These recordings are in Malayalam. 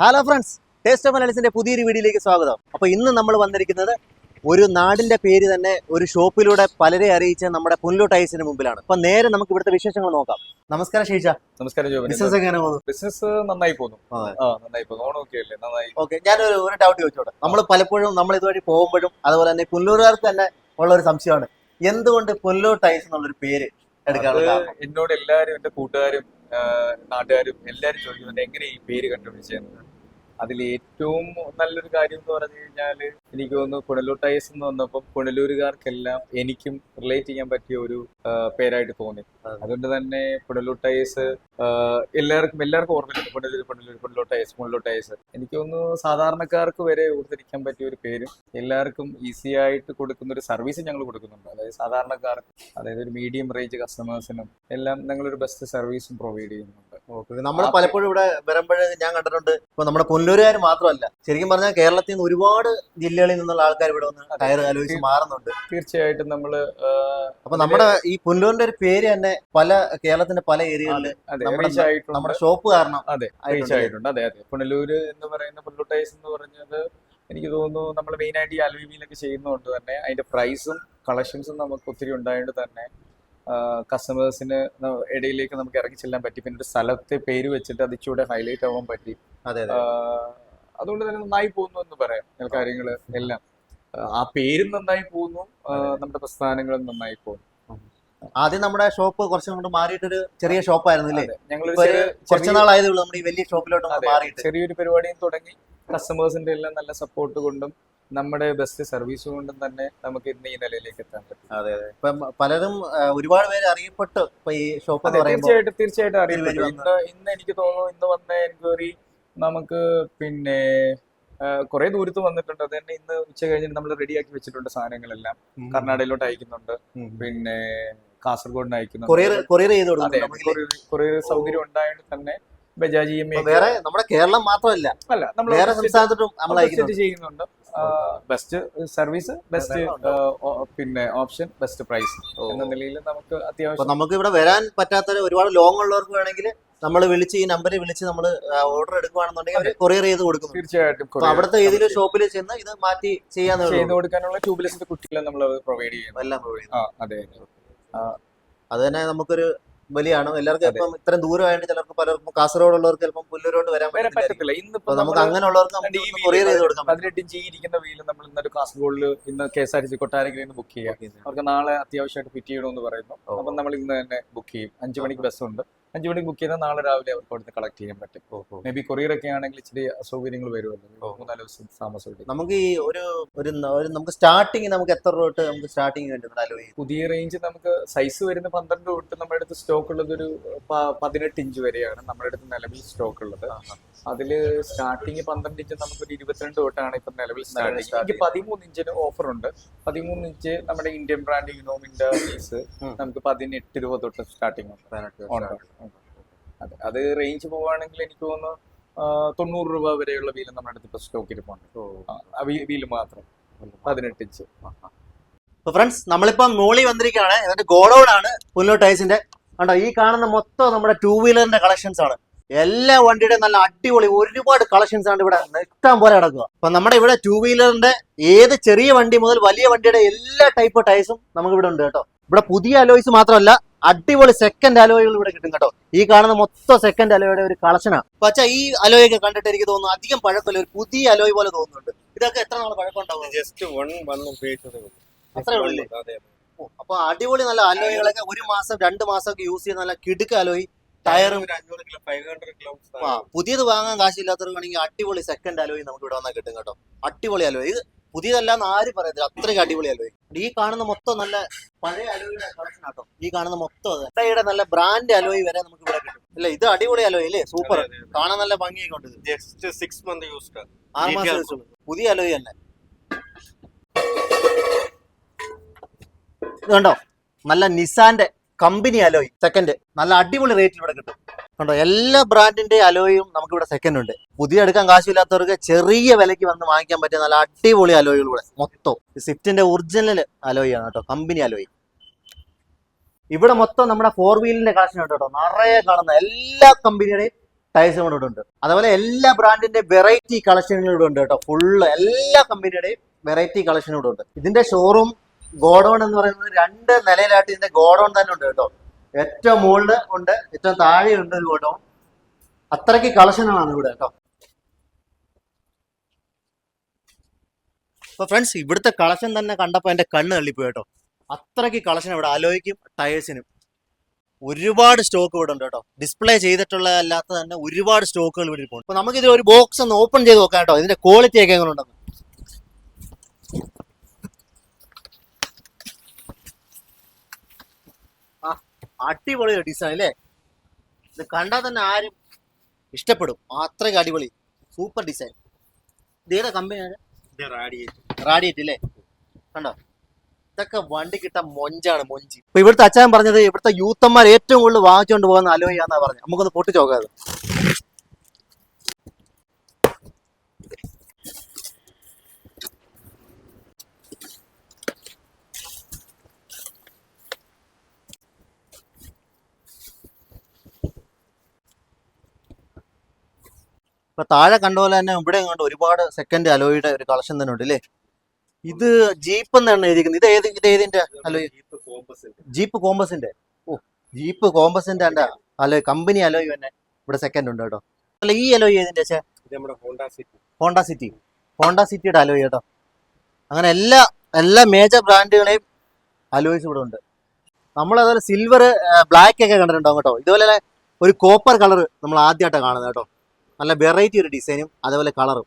ഹലോ ഫ്രണ്ട്സ് ടേസ്റ്റ് ഓഫ് മലയാളത്തിന്റെ പുതിയൊരു വീഡിയോയിലേക്ക് സ്വാഗതം. അപ്പോൾ ഇന്ന് നമ്മൾ വന്നിരിക്കുന്നത് ഒരു നാടിന്റെ പേര് തന്നെ ഒരു ഷോപ്പിലൂടെ പലരെ അറിയിച്ച നമ്മുടെ പുല്ലു ടൈസിന് മുമ്പിലാണ്. അപ്പൊ നേരെ നമുക്ക് ഇവിടുത്തെ വിശേഷങ്ങൾ നോക്കാം. നമസ്കാരം ഷീജ നമസ്കാരം ബിസിനസ് എങ്ങനെ പോകുന്നു? ബിസിനസ് നന്നായി പോകുന്നു. അതെ. നന്നായി പോകുന്നു. ഓണമൊക്കെ അല്ലേ? നന്നായി. ഓക്കെ ഞാനൊരു ഒരു ഡൗട്ട് ചോദിച്ചോട്ടെ. നമ്മൾ പലപ്പോഴും നമ്മൾ ഇതുവഴി പോകുമ്പോഴും അതുപോലെ തന്നെ പുല്ലൂരുകാർക്ക് തന്നെ ഉള്ള ഒരു സംശയമാണ്. എന്തുകൊണ്ട് പുല്ലോട്ട് ടൈസ് എന്നുള്ളൊരു പേര് എന്നോട് എല്ലാരും എന്റെ കൂട്ടുകാരും നാട്ടുകാരും എല്ലാരും ചോദിക്കുന്നുണ്ട് എങ്ങനെ ഈ പേര് കണ്ടുപിടിച്ചതെന്ന് അതിൽ ഏറ്റവും നല്ലൊരു കാര്യം എന്ന് പറഞ്ഞു കഴിഞ്ഞാൽ എനിക്ക് തോന്നുന്നു പുനലൂർ ടൈസ് എന്ന് വന്നപ്പോൾ പുനലൂരുകാർക്കെല്ലാം എനിക്കും റിലേറ്റ് ചെയ്യാൻ പറ്റിയ ഒരു പേരായിട്ട് തോന്നി. അതുകൊണ്ട് തന്നെ പുനലൂർ ടൈസ് എല്ലാവർക്കും എല്ലാവർക്കും ഓർമ്മയുണ്ട് പുനലൂർ പുനലൂർ പുനലൂർ ടൈസ് പുനലൂർ ടൈസ് എനിക്ക് തോന്നുന്നു സാധാരണക്കാർക്ക് വരെ ഓർത്തിരിക്കാൻ പറ്റിയ ഒരു പേരും എല്ലാവർക്കും ഈസി ആയിട്ട് കൊടുക്കുന്ന ഒരു സർവീസ് ഞങ്ങൾ കൊടുക്കുന്നുണ്ട്. അതായത് സാധാരണക്കാർക്ക് അതായത് ഒരു മീഡിയം റേഞ്ച് കസ്റ്റമേഴ്സിനും എല്ലാം ഞങ്ങളൊരു ബെസ്റ്റ് സർവീസും പ്രൊവൈഡ് ചെയ്യുന്നുണ്ട്. നമ്മൾ പലപ്പോഴും ഇവിടെ വരുമ്പോഴേ ഞാൻ കണ്ടിട്ടുണ്ട് ഇപ്പൊ നമ്മുടെ പുല്ലൂരുകാർ മാത്രമല്ല. ശരിക്കും പറഞ്ഞാൽ കേരളത്തിൽ നിന്ന് ഒരുപാട് ജില്ലകളിൽ നിന്നുള്ള ആൾക്കാർ ഇവിടെ വന്ന് ടയർ ആലോചിച്ച് മാറുന്നുണ്ട്. തീർച്ചയായിട്ടും നമ്മൾ അപ്പൊ നമ്മുടെ ഈ പുല്ലൂരിന്റെ ഒരു പേര് തന്നെ പല കേരളത്തിന്റെ പല ഏരിയകളിൽ നമ്മുടെ- ഷോപ്പ് കാരണം അതെ ആയിട്ടുണ്ട്. അതെ അതെ. പുനലൂര് എന്ന് പറയുന്ന പുല്ലു പുല്ലൂട്ടൈസ് എന്ന് പറഞ്ഞത് എനിക്ക് തോന്നുന്നു നമ്മൾ മെയിൻ ആയിട്ട് ഈ അലുവിയിലൊക്കെ ചെയ്യുന്നതുകൊണ്ട് തന്നെ അതിന്റെ പ്രൈസും കളക്ഷൻസും നമുക്ക് ഒത്തിരി ഉണ്ടായത് തന്നെ കസ്റ്റമേഴ്സിന് ഇടയിലേക്ക് നമുക്ക് ഇറങ്ങി ചെല്ലാൻ പറ്റി. പിന്നെ ഒരു സ്ഥലത്തെ പേര് വെച്ചിട്ട് അത് ഇച്ചിരി ഹൈലൈറ്റ് ആവാൻ പറ്റി. അതുകൊണ്ട് തന്നെ നന്നായി പോകുന്നു എന്ന് പറയാം. കാര്യങ്ങൾ എല്ലാം. ആ പേരും നന്നായി പോകുന്നു. നമ്മുടെ പ്രസ്ഥാനങ്ങളും നന്നായി പോകുന്നു. ആദ്യം നമ്മുടെ ഷോപ്പ് കുറച്ചും കൊണ്ട് മാറിയിട്ടൊരു ചെറിയ ഷോപ്പായിരുന്നു അല്ലേ? ഞങ്ങൾ കുറച്ചു നാളായതേ ഉള്ളൂ നമ്മുടെ ഈ വലിയ ഷോപ്പിലോട്ട് മാറിയിട്ട്. ചെറിയൊരു പരിപാടിയും തുടങ്ങി. കസ്റ്റമേഴ്സിന്റെ എല്ലാം നല്ല സപ്പോർട്ട് കൊണ്ടും നമ്മുടെ ബെസ്റ്റ് സർവീസ് കൊണ്ടും തന്നെ നമുക്ക് ഇന്ന് ഈ നിലയിലേക്ക് എത്താൻ പറ്റും. അതെ അതെ. ഇപ്പം പലരും ഒരുപാട് പേര് അറിയപ്പെട്ടു ഇപ്പൊ ഈ ഷോപ്പ് തീർച്ചയായിട്ടും തീർച്ചയായിട്ടും അറിയപ്പെട്ടു. ഇന്ന് ഇന്ന് എനിക്ക് തോന്നുന്നു ഇന്ന് വന്ന എൻക്വയറി നമുക്ക് പിന്നെ കുറെ ദൂരത്ത് വന്നിട്ടുണ്ട്. അത് തന്നെ ഇന്ന് ഉച്ച കഴിഞ്ഞിട്ട് നമ്മൾ റെഡിയാക്കി വെച്ചിട്ടുണ്ട് സാധനങ്ങളെല്ലാം. കർണാടകയിലോട്ട് അയക്കുന്നുണ്ട്. പിന്നെ കാസർഗോഡിന് അയക്കുന്നുണ്ട്. കൊറിയർ കൊറിയർ ചെയ്ത് കൊറിയർ സൗകര്യം ഉണ്ടായത് തന്നെ ബജാജ് ഇ എം വേറെ നമ്മുടെ കേരളം മാത്രമല്ല. അല്ല നമ്മൾ വേറെ സംസ്ഥാനത്തോട്ടും നമ്മൾ ചെയ്യുന്നുണ്ട്. ബെസ്റ്റ് സർവീസ് ബെസ്റ്റ് പിന്നെ ഓപ്ഷൻ ബെസ്റ്റ് പ്രൈസ് എന്ന നിലയിൽ നമുക്ക് അത്യാവശ്യം നമുക്ക് ഇവിടെ വരാൻ പറ്റാത്ത ഒരുപാട് ലോങ് ഉള്ളവർക്ക് വേണമെങ്കിൽ നമ്മൾ വിളിച്ച് ഈ നമ്പറിൽ വിളിച്ച് നമ്മൾ ഓർഡർ എടുക്കുകയാണെന്നുണ്ടെങ്കിൽ അവർ കൊറിയർ ചെയ്ത് കൊടുക്കും തീർച്ചയായിട്ടും അവിടുത്തെ ഏതെങ്കിലും ഷോപ്പിൽ ചെന്ന് ഇത് മാറ്റി ചെയ്യാന്നുള്ള ചെയ്ത് കൊടുക്കാനുള്ള ട്യൂബ്ലെസിന്റെ കുട്ടികളെ നമ്മൾ പ്രൊവൈഡ് ചെയ്യുന്നു. എല്ലാം പ്രൊവൈഡ് ചെയ്യുന്നു. ആ അതെ അതെ. തന്നെ നമുക്കൊരു വലിയാണ് എല്ലാവർക്കും. ഇപ്പം ഇത്രയും ദൂരമായിട്ട് ചിലർക്ക് പലർക്കും കാസർഗോഡ് ഉള്ളവർക്ക് ചിലപ്പം പുല്ലൂരോട് വരാൻ പറ്റത്തില്ല. ഇന്നിപ്പോ നമുക്ക് അങ്ങനെയുള്ളവർക്ക് കൊറിയർ ചെയ്ത് കൊടുക്കാം പതിനെട്ട് ജി ഇരിക്കുന്ന വീൽ നമ്മൾ ഇന്നൊരു കാസർഗോഡിൽ ഇന്ന് K S R T C കൊട്ടാരക്കരയിൽ ബുക്ക് ചെയ്യാം അവർക്ക് നാളെ അത്യാവശ്യമായിട്ട് ഫിറ്റ് ചെയ്യണമെന്ന് പറയുന്നു. അപ്പം നമ്മൾ ഇന്ന് തന്നെ ബുക്ക് ചെയ്യും. അഞ്ചു മണിക്ക് ബസ് ഉണ്ട്. അഞ്ചു മണിക്ക് ബുക്ക് ചെയ്താൽ നാളെ രാവിലെ അവർക്ക് അവിടുന്ന് കളക്ട് ചെയ്യാൻ പറ്റും. മേ ബി കൊറിയർ ഒക്കെ ആണെങ്കിൽ ഇച്ചിരി അസൗകര്യങ്ങൾ വരുമല്ലോ. മൂന്നാൽ ദിവസം താമസം നമുക്ക് ഈ ഒരു ഒരു നമുക്ക് സ്റ്റാർട്ടിങ് നമുക്ക് എത്ര രൂപ തൊട്ട് നമുക്ക് സ്റ്റാർട്ടിങ് പുതിയ റേഞ്ച് നമുക്ക് സൈസ് വരുന്ന പന്ത്രണ്ട് തൊട്ട് നമ്മുടെ അടുത്ത് സ്റ്റോക്ക് ഉള്ളത് ഒരു പതിനെട്ട് ഇഞ്ച് വരെയാണ് നമ്മുടെ അടുത്ത് നിലവിൽ സ്റ്റോക്ക് ഉള്ളത്. അതിൽ സ്റ്റാർട്ടിങ് പന്ത്രണ്ട് ഇഞ്ച് നമുക്കൊരു ഇരുപത്തിരണ്ട് തൊട്ടാണ് ഇപ്പം നിലവിൽ സ്റ്റാർട്ടിങ് എനിക്ക് പതിമൂന്ന് ഇഞ്ചിന് ഓഫർ ഉണ്ട്. പതിമൂന്ന് ഇഞ്ച് നമ്മുടെ ഇന്ത്യൻ ബ്രാൻഡ് യുനോമിന്റെ പീസ് നമുക്ക് പതിനെട്ട് രൂപ തൊട്ട് സ്റ്റാർട്ടിങ് ഉണ്ട്. അതെ അത് റേഞ്ച് പോവുകയാണെങ്കിൽ എനിക്ക് തോന്നുന്നു തൊണ്ണൂറ് രൂപ വരെയുള്ള വീൽ നമ്മുടെ അടുത്ത് ഇപ്പൊ സ്റ്റോക്ക് ഇരിപ്പുണ്ട്. വീൽ മാത്രം. പതിനെട്ട് ഇഞ്ച്. അപ്പൊ ഫ്രണ്ട്സ് നമ്മളിപ്പം മോളി വന്നിരിക്കുകയാണ്. എന്നിട്ട് ഗോഡൌൺ ആണ് പുല്ലൂർ ടൈസിന്റെ കണ്ടോ ഈ കാണുന്ന മൊത്തം നമ്മുടെ ടൂ വീലറിന്റെ കളക്ഷൻസ് ആണ്. എല്ലാ വണ്ടിയുടെയും നല്ല അടിപൊളി ഒരുപാട് കളക്ഷൻസ് ആണ് ഇവിടെ ഇഷ്ടം പോലെ കിടക്കുക അപ്പൊ നമ്മുടെ ഇവിടെ ടൂ വീലറിന്റെ ഏത് ചെറിയ വണ്ടി മുതൽ വലിയ വണ്ടിയുടെ എല്ലാ ടൈപ്പ് ടൈസും നമുക്ക് ഇവിടെ ഉണ്ട് കേട്ടോ. ഇവിടെ പുതിയ അലോയ്സ് മാത്രമല്ല അടിപൊളി സെക്കൻഡ് അലോയുകൾ ഇവിടെ കിട്ടും കേട്ടോ. ഈ കാണുന്ന മൊത്തം സെക്കൻഡ് അലോയുടെ ഒരു കളക്ഷനാണ് പക്ഷേ ഈ അലോയൊക്കെ കണ്ടിട്ട് എനിക്ക് തോന്നുന്നു അധികം പഴക്കമില്ല ഒരു പുതിയ അലോയ് പോലെ തോന്നുന്നുണ്ട്. ഇതൊക്കെ എത്ര നാൾ പഴക്കം ഉണ്ടാവും? ജസ്റ്റ് വൺ ഉപയോഗിച്ചതേ ഉള്ളൂ അത്രേ അപ്പൊ അടിപൊളി നല്ല അലോയ്കളൊക്കെ ഒരു മാസം രണ്ട് മാസം ഒക്കെ യൂസ് ചെയ്യുന്ന നല്ല കിടുക്ക അലോയി ടയറും ആ പുതിയത് വാങ്ങാൻ കാശില്ലാത്തവർക്കാണെങ്കിൽ അടിപൊളി സെക്കൻഡ് അലോയി നമുക്ക് ഇവിടെ വന്നാൽ കിട്ടും കേട്ടോ. അടിപൊളി അലോയി ഇത് പുതിയതല്ലാന്ന് ആരും പറയത്തില്ല. അത്രയ്ക്ക് അടിപൊളി അലോയി ഈ കാണുന്ന മൊത്തം നല്ല പഴയ അലോയുടെ കളക്ഷൻ ആട്ടോ. ഈ കാണുന്ന മൊത്തം അത്രയുടെ നല്ല ബ്രാൻഡ് അലോയി വരെ നമുക്ക് ഇവിടെ കിട്ടും. അല്ലേ? ഇത് അടിപൊളി അലോയി അല്ലേ? സൂപ്പർ. കാണാൻ നല്ല ഭംഗിയൊക്കെ ഉണ്ട്. ജസ്റ്റ് സിക്സ് മന്ത് യൂസ്ഡ് ആറ് മാസം. പുതിയ അലോയി തന്നെ. ഇത് കണ്ടോ? നല്ല നിസാന്റെ കമ്പനി അലോയ് സെക്കൻഡ് നല്ല അടിപൊളി റേറ്റിൽ ഇവിടെ കിട്ടും. കണ്ടോ എല്ലാ ബ്രാൻഡിന്റെ അലോയും നമുക്ക് ഇവിടെ സെക്കൻഡ് ഉണ്ട്. പുതിയ എടുക്കാൻ കാശില്ലാത്തവർക്ക് ചെറിയ വിലയ്ക്ക് വന്ന് വാങ്ങിക്കാൻ പറ്റിയ നല്ല അടിപൊളി അലോയുകൾ ഇവിടെ. മൊത്തം. സിഫ്റ്റിന്റെ ഒറിജിനൽ അലോയ് ആണ് കേട്ടോ കമ്പനി അലോയ്. ഇവിടെ മൊത്തം നമ്മുടെ ഫോർ വീലിന്റെ കളക്ഷൻ ഉണ്ട് കേട്ടോ. നിറയെ കാണുന്ന എല്ലാ കമ്പനിയുടെയും ടൈൽസും ഇവിടെ ഉണ്ട്. അതുപോലെ എല്ലാ ബ്രാൻഡിന്റെ വെറൈറ്റി കളക്ഷനുകളും ഇവിടെ ഉണ്ട് കേട്ടോ. ഫുള്ള് എല്ലാ കമ്പനിയുടെയും വെറൈറ്റി കളക്ഷനും ഇവിടെ ഉണ്ട്. ഇതിന്റെ ഷോറൂം ഗോഡൗൺ എന്ന് പറയുന്നത് രണ്ട് നിലയിലായിട്ട് ഇതിന്റെ ഗോഡൗൺ തന്നെ ഉണ്ട് കേട്ടോ. ഏറ്റവും മുകളിൽ ഉണ്ട് ഏറ്റവും താഴെ ഉണ്ട് ഗോഡൗൺ. അത്രയ്ക്ക് കളക്ഷനാണ് ഇവിടെ കേട്ടോ. അപ്പൊ ഫ്രണ്ട്സ് ഇവിടുത്തെ കളക്ഷൻ തന്നെ കണ്ടപ്പോൾ എന്റെ കണ്ണ് തള്ളിപ്പോയി കേട്ടോ. അത്രയ്ക്ക് കളക്ഷൻ ഇവിടെ അലോയ്ക്കും ടയേഴ്സിനും. ഒരുപാട് സ്റ്റോക്ക് ഇവിടെ ഉണ്ട് കേട്ടോ. ഡിസ്പ്ലേ ചെയ്തിട്ടുള്ള അല്ലാത്ത തന്നെ ഒരുപാട് സ്റ്റോക്കുകൾ ഇവിടെ പോകും അപ്പൊ നമുക്ക് ഇതിൽ ഒരു ബോക്സ് ഒന്ന് ഓപ്പൺ ചെയ്ത് നോക്കാം കേട്ടോ. ഇതിന്റെ ക്വാളിറ്റി ഒക്കെ എങ്ങനെ ഉണ്ടെന്ന് അടിപൊളി ഡിസൈൻ അല്ലേ? ഇത് കണ്ടാൽ തന്നെ ആരും ഇഷ്ടപ്പെടും. അത്രയ്ക്ക് അടിപൊളി. സൂപ്പർ ഡിസൈൻ ഇത് ഏതാ കമ്പനിയാണ് റാഡിയേറ്റ് റാഡിയേറ്റ് അല്ലേ? കണ്ടോ? ഇതൊക്കെ വണ്ടി കിട്ടാൻ മൊഞ്ചാണ് മൊഞ്ചി. ഇപ്പൊ ഇവിടുത്തെ അച്ഛൻ പറഞ്ഞത് ഇവിടുത്തെ യൂത്തന്മാർ ഏറ്റവും കൂടുതൽ വാങ്ങിച്ചുകൊണ്ട് പോകുന്ന അലോയാന്നാ പറഞ്ഞത്. നമുക്കൊന്ന് പൊട്ടിച്ച് ഇപ്പൊ താഴെ കണ്ട പോലെ തന്നെ ഇവിടെ കണ്ട് ഒരുപാട് സെക്കൻഡ് അലോയുടെ ഒരു കളക്ഷൻ തന്നെ ഉണ്ട് അല്ലേ ഇത് ജീപ്പ് എന്നാണ് എഴുതിയിരിക്കുന്നത്. ഇത് ഏത് ഇത് ഏതിന്റെ അലോയ് ജീപ്പ് കോമ്പസിന്റെ ഓ ജീപ്പ് കോമ്പസിന്റെ അല്ല. അലോയ് കമ്പനി അലോയ് തന്നെ ഇവിടെ സെക്കൻഡ് ഉണ്ട് കേട്ടോ. അല്ല ഈ അലോയ് ഏതിന്റെ ചേ? ഇത് നമ്മുടെ Honda city Honda city Honda സിറ്റിയുടെ അലോയ് കേട്ടോ. അങ്ങനെ എല്ലാ എല്ലാ മേജർ ബ്രാൻഡുകളെയും അലോയ്സ് ഇവിടെ ഉണ്ട്. നമ്മൾ അതുപോലെ സിൽവർ ബ്ലാക്ക് ഒക്കെ കണ്ടിട്ടുണ്ടാവും കേട്ടോ. ഇതുപോലെ ഒരു കോപ്പർ കളർ നമ്മൾ ആദ്യമായിട്ടാണ് കാണുന്നത് കേട്ടോ. നല്ല വെറൈറ്റി ഒരു ഡിസൈനും അതേപോലെ കളറും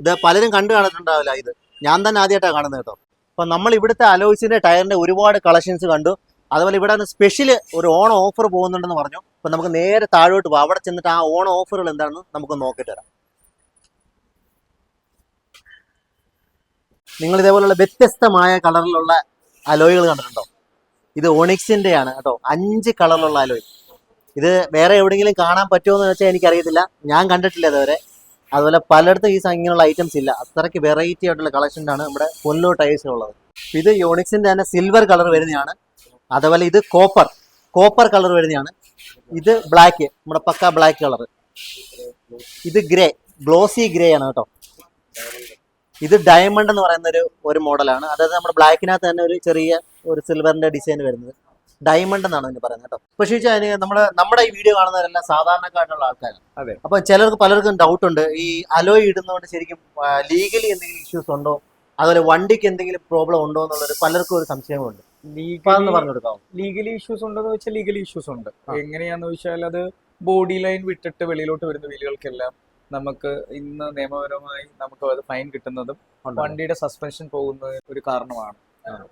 ഇത് പലരും കണ്ടു കാണുന്നുണ്ടാവില്ല ഇത്. ഞാൻ തന്നെ ആദ്യമായിട്ടാണ് കാണുന്നത് കേട്ടോ. അപ്പം നമ്മൾ ഇവിടുത്തെ അലോയ്സിന്റെ ടയറിന്റെ ഒരുപാട് കളക്ഷൻസ് കണ്ടു. അതുപോലെ ഇവിടെ സ്പെഷ്യൽ ഒരു ഓൺ ഓഫർ പോകുന്നുണ്ടെന്ന് പറഞ്ഞു. അപ്പം നമുക്ക് നേരെ താഴോട്ട് പോകാം അവിടെ ചെന്നിട്ട് ആ ഓൺ ഓഫറുകൾ എന്താണെന്ന് നമുക്ക് നോക്കിയിട്ട് വരാം. നിങ്ങൾ ഇതേപോലുള്ള വ്യത്യസ്തമായ കളറിലുള്ള അലോയികൾ കണ്ടിട്ടുണ്ടോ? ഇത് ഒണിക്സിന്റെ ആണ് കേട്ടോ. അഞ്ച് കളറിലുള്ള അലോയ് ഇത് വേറെ എവിടെയെങ്കിലും കാണാൻ പറ്റുമോ എന്ന് വെച്ചാൽ എനിക്കറിയത്തില്ല. ഞാൻ കണ്ടിട്ടില്ല ഇതുവരെ. അതുപോലെ പലയിടത്തും ഈ ഇങ്ങനെയുള്ള ഐറ്റംസ് ഇല്ല. അത്രയ്ക്ക് വെറൈറ്റി ആയിട്ടുള്ള കളക്ഷനാണ് നമ്മുടെ പൊല്ലോ ടയേഴ്സിലുള്ളത് ഇത് യോണിക്സിന്റെ തന്നെ സിൽവർ കളർ വരുന്നതാണ് അതുപോലെ ഇത് കോപ്പർ കോപ്പർ കളർ വരുന്നതാണ് ഇത് ബ്ലാക്ക് നമ്മുടെ പക്ക ബ്ലാക്ക് കളർ ഇത് ഗ്രേ ഗ്ലോസി ഗ്രേ ആണ് കേട്ടോ. ഇത് ഡയമണ്ട് എന്ന് പറയുന്ന ഒരു ഒരു മോഡലാണ് അതായത് നമ്മുടെ ബ്ലാക്കിനകത്ത് തന്നെ ഒരു ചെറിയ ഒരു സിൽവറിന്റെ ഡിസൈൻ വരുന്നത്. ഡയമണ്ട് എന്നാണ് ഇതിന് പറയുന്നത് കേട്ടോ. പക്ഷേ അതിന് നമ്മുടെ നമ്മുടെ ഈ വീഡിയോ കാണുന്നവരെല്ലാം സാധാരണക്കാരുള്ള ആൾക്കാരാണ്. അതെ. അപ്പൊ ചിലർക്ക് പലർക്കും ഡൗട്ട് ഉണ്ട്. ഈ അലോയ് ഇടുന്നതുകൊണ്ട് ശരിക്കും ലീഗലി എന്തെങ്കിലും ഇഷ്യൂസ് ഉണ്ടോ? അതുപോലെ വണ്ടിക്ക് എന്തെങ്കിലും പ്രോബ്ലം ഉണ്ടോ എന്നുള്ളൊരു പലർക്കും ഒരു സംശയമുണ്ട്. ലീഗലി ഇഷ്യൂസ് ഉണ്ടോന്ന് വെച്ചാൽ ലീഗലി ഇഷ്യൂസ് ഉണ്ട്. എങ്ങനെയാന്ന് വെച്ചാൽ അത് ബോഡി ലൈൻ വിട്ടിട്ട് വെളിയിലോട്ട് വരുന്ന വീലുകൾക്കെല്ലാം നമുക്ക് ഇന്ന് നിയമപരമായി നമുക്ക് അത് ഫൈൻ കിട്ടുന്നതും വണ്ടിയുടെ സസ്പെൻഷൻ പോകുന്നതിന് ഒരു കാരണമാണ്.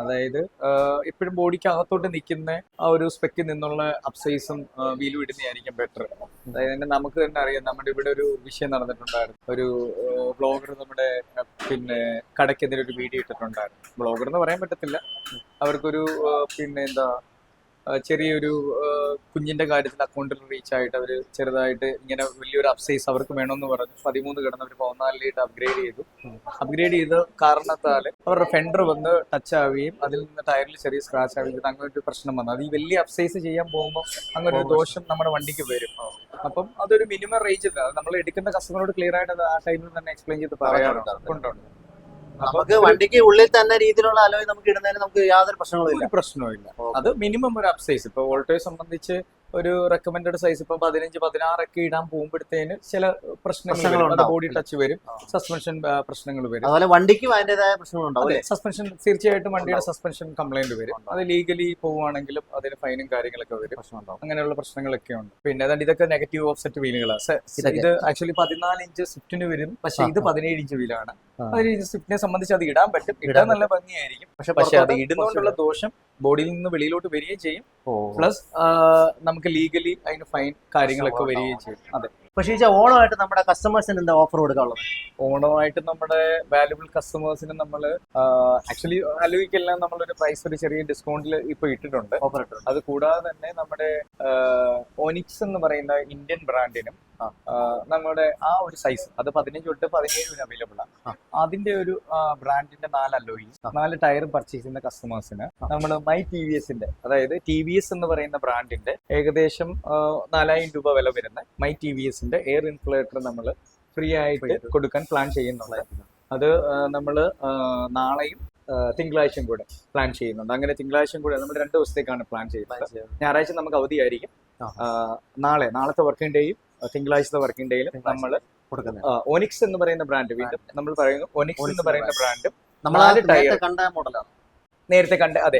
അതായത് എപ്പോഴും ബോഡിക്ക് അകത്തോട്ട് നിൽക്കുന്ന ആ ഒരു സ്പെക്കിൽ നിന്നുള്ള അപ്സൈസും വീലും ഇടുന്നതായിരിക്കും ബെറ്റർ അതായത് നമുക്ക് തന്നെ അറിയാം നമ്മുടെ ഇവിടെ ഒരു വിഷയം നടന്നിട്ടുണ്ടായിരുന്നു. ഒരു ബ്ലോഗർ നമ്മുടെ പിന്നെ കടയ്ക്കെതിരെ ഒരു വീഡിയോ ഇട്ടിട്ടുണ്ടായിരുന്നു. ബ്ലോഗർ എന്ന് പറയാൻ പറ്റത്തില്ല. അവർക്കൊരു പിന്നെ എന്താ ചെറിയൊരു കുഞ്ഞിന്റെ കാര്യത്തിൽ അക്കൗണ്ടിൽ റീച്ച് ആയിട്ട് അവർ ചെറുതായിട്ട് ഇങ്ങനെ വലിയൊരു അപ്സൈസ് അവർക്ക് വേണമെന്ന് പറഞ്ഞു. പതിമൂന്ന് കിടന്ന് അവർ പതിനാലിലേക്ക് അപ്ഗ്രേഡ് ചെയ്തു. അപ്ഗ്രേഡ് ചെയ്ത കാരണത്താൽ അവരുടെ ഫെൻഡർ വന്ന് ടച്ച് ആവുകയും അതിൽ നിന്ന് ടയറിൽ ചെറിയ സ്ക്രാച്ച് ആവുകയും അങ്ങനെ ഒരു പ്രശ്നം വന്നു. അത് ഈ വലിയ അപ്സൈസ് ചെയ്യാൻ പോകുമ്പോൾ അങ്ങനെ ഒരു ദോഷം നമ്മുടെ വണ്ടിക്ക് വരും. അപ്പം അതൊരു മിനിമം റേഞ്ച് നമ്മൾ എടുക്കുന്ന കസ്റ്റമറോട് ക്ലിയർ ആയിട്ട് ആ ടൈമിൽ തന്നെ എക്സ്പ്ലെയിൻ ചെയ്ത് പറയാറുണ്ട് കൊണ്ടുണ്ട് നമുക്ക് വണ്ടിക്ക് ഉള്ളിൽ തന്നെ രീതിയിലുള്ള അലോയ് നമുക്ക് ഇടുന്നതിന് നമുക്ക് യാതൊരു പ്രശ്നങ്ങളും ഇല്ല. പ്രശ്നവും അത് മിനിമം ഒരു അപ് സൈസ് ഇപ്പൊ വോൾട്ടേജ് സംബന്ധിച്ച് ഒരു റെക്കമെൻഡഡ് സൈസ് ഇപ്പൊ പതിനഞ്ച് പതിനാറൊക്കെ ഇടാൻ പോകുമ്പോഴത്തേന് ചില പ്രശ്നങ്ങൾ. ബോഡി ടച്ച് വരും. സസ്പെൻഷൻ പ്രശ്നങ്ങൾ വരും. അതുപോലെ വണ്ടിക്ക് അതിന്റേതായ പ്രശ്നങ്ങളുണ്ടാവും സസ്പെൻഷൻ തീർച്ചയായിട്ടും വണ്ടിയുടെ സസ്പെൻഷൻ കംപ്ലൈന്റ് വരും. അത് ലീഗലി പോവുകയാണെങ്കിലും അതിന് ഫൈനും കാര്യങ്ങളൊക്കെ വരും. അങ്ങനെയുള്ള പ്രശ്നങ്ങളൊക്കെ ഉണ്ട്. പിന്നെ അതാണ്ട് ഇതൊക്കെ നെഗറ്റീവ് ഓഫ്സെറ്റ് വീലുകളാണ് ഇത് ആക്ച്വലി പതിനാല് ഇഞ്ച് സ്വിഫ്റ്റിന് വരും. പക്ഷെ ഇത്. പതിനേഴ് ഇഞ്ച് വീലാണ് സ്വിഫ്റ്റിനെ സംബന്ധിച്ച് അത് ഇടാൻ പറ്റും. ഇടാൻ നല്ല ഭംഗിയായിരിക്കും. പക്ഷെ പക്ഷെ അത് ഇടുന്നതുകൊണ്ടുള്ള ദോഷം ബോഡിയിൽ നിന്ന് വെളിയിലോട്ട് വരികയും ചെയ്യും. പ്ലസ് നമുക്ക് ലീഗലി അതിന് ഫൈൻ കാര്യങ്ങളൊക്കെ വരികയും ചെയ്യും. അതെ. പക്ഷേ ഈ ഓണമായിട്ട് നമ്മുടെ കസ്റ്റമേഴ്സിന് എന്താ ഓഫർ കൊടുക്കാനുള്ളത്? ഓണമായിട്ട് നമ്മുടെ വാല്യുബിൾ കസ്റ്റമേഴ്സിന് നമ്മൾ ആക്ച്വലി അലുവിക്കെല്ലാം നമ്മളൊരു പ്രൈസ് ഒരു ചെറിയ ഡിസ്കൗണ്ടിൽ ഇപ്പൊ ഇട്ടിട്ടുണ്ട്. ഓഫർ ഇട്ടുണ്ട് അത് കൂടാതെ തന്നെ നമ്മുടെ ഒനിക്സ് എന്ന് പറയുന്ന ഇന്ത്യൻ ബ്രാൻഡിനും നമ്മുടെ ആ ഒരു സൈസ് അത് പതിനഞ്ച് തൊട്ട് പതിനേഴ് വരെ അവൈലബിൾ ആണ് അതിന്റെ ഒരു ബ്രാൻഡിന്റെ നാല് അലോയി നാല് ടയർ പർച്ചേസ് ചെയ്യുന്ന കസ്റ്റമേഴ്സിന് നമ്മൾ മൈ ടി വി എസിന്റെ അതായത് ടി വി എസ് എന്ന് പറയുന്ന ബ്രാൻഡിന്റെ ഏകദേശം നാലായിരം രൂപ വില വരുന്ന മൈ ടി വി എസിന്റെ ടൈസിന്റെ എയർ ഇൻഫ്ലേറ്റർ നമ്മൾ ഫ്രീ ആയിട്ട് കൊടുക്കാൻ പ്ലാൻ ചെയ്യുന്നുണ്ട്. അത് നമ്മൾ നാളെയും തിങ്കളാഴ്ചയും കൂടെ പ്ലാൻ ചെയ്യുന്നുണ്ട്. അങ്ങനെ തിങ്കളാഴ്ചയും കൂടെ നമ്മൾ രണ്ട് ദിവസത്തേക്കാണ് പ്ലാൻ ചെയ്യുന്നത്. ഞായറാഴ്ച നമുക്ക് അവധിയായിരിക്കും. നാളെ നാളത്തെ വർക്കിംഗ് ഡേയും തിങ്കളാഴ്ചത്തെ വർക്കിംഗ് ഡേയിലും നമ്മൾ ഒനിക്സ് എന്ന് പറയുന്ന ബ്രാൻഡ് വീണ്ടും നമ്മൾ പറയുന്നു. ഒനിക്സ് എന്ന് പറയുന്ന ബ്രാൻഡും. കണ്ട മോഡലാണ് നേരത്തെ കണ്ട അതെ.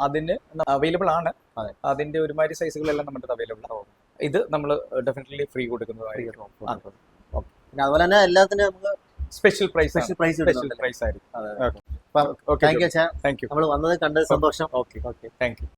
അതിന് അവൈലബിൾ ആണ്. അതെ. അതിന്റെ ഒരുമാതിരി സൈസുകളെല്ലാം നമ്മുടെ അവൈലബിൾ ആണ്. ഇത് നമ്മൾ ഡെഫിനറ്റ്ലി ഫ്രീ കൊടുക്കുന്നതായിരിക്കും. പിന്നെ അതുപോലെ തന്നെ എല്ലാത്തിനും നമുക്ക് special price special price special price ആയിരിക്കും. യു താങ്ക് യു നമ്മൾ വന്നത് കണ്ട് സന്തോഷം. Okay okay thank you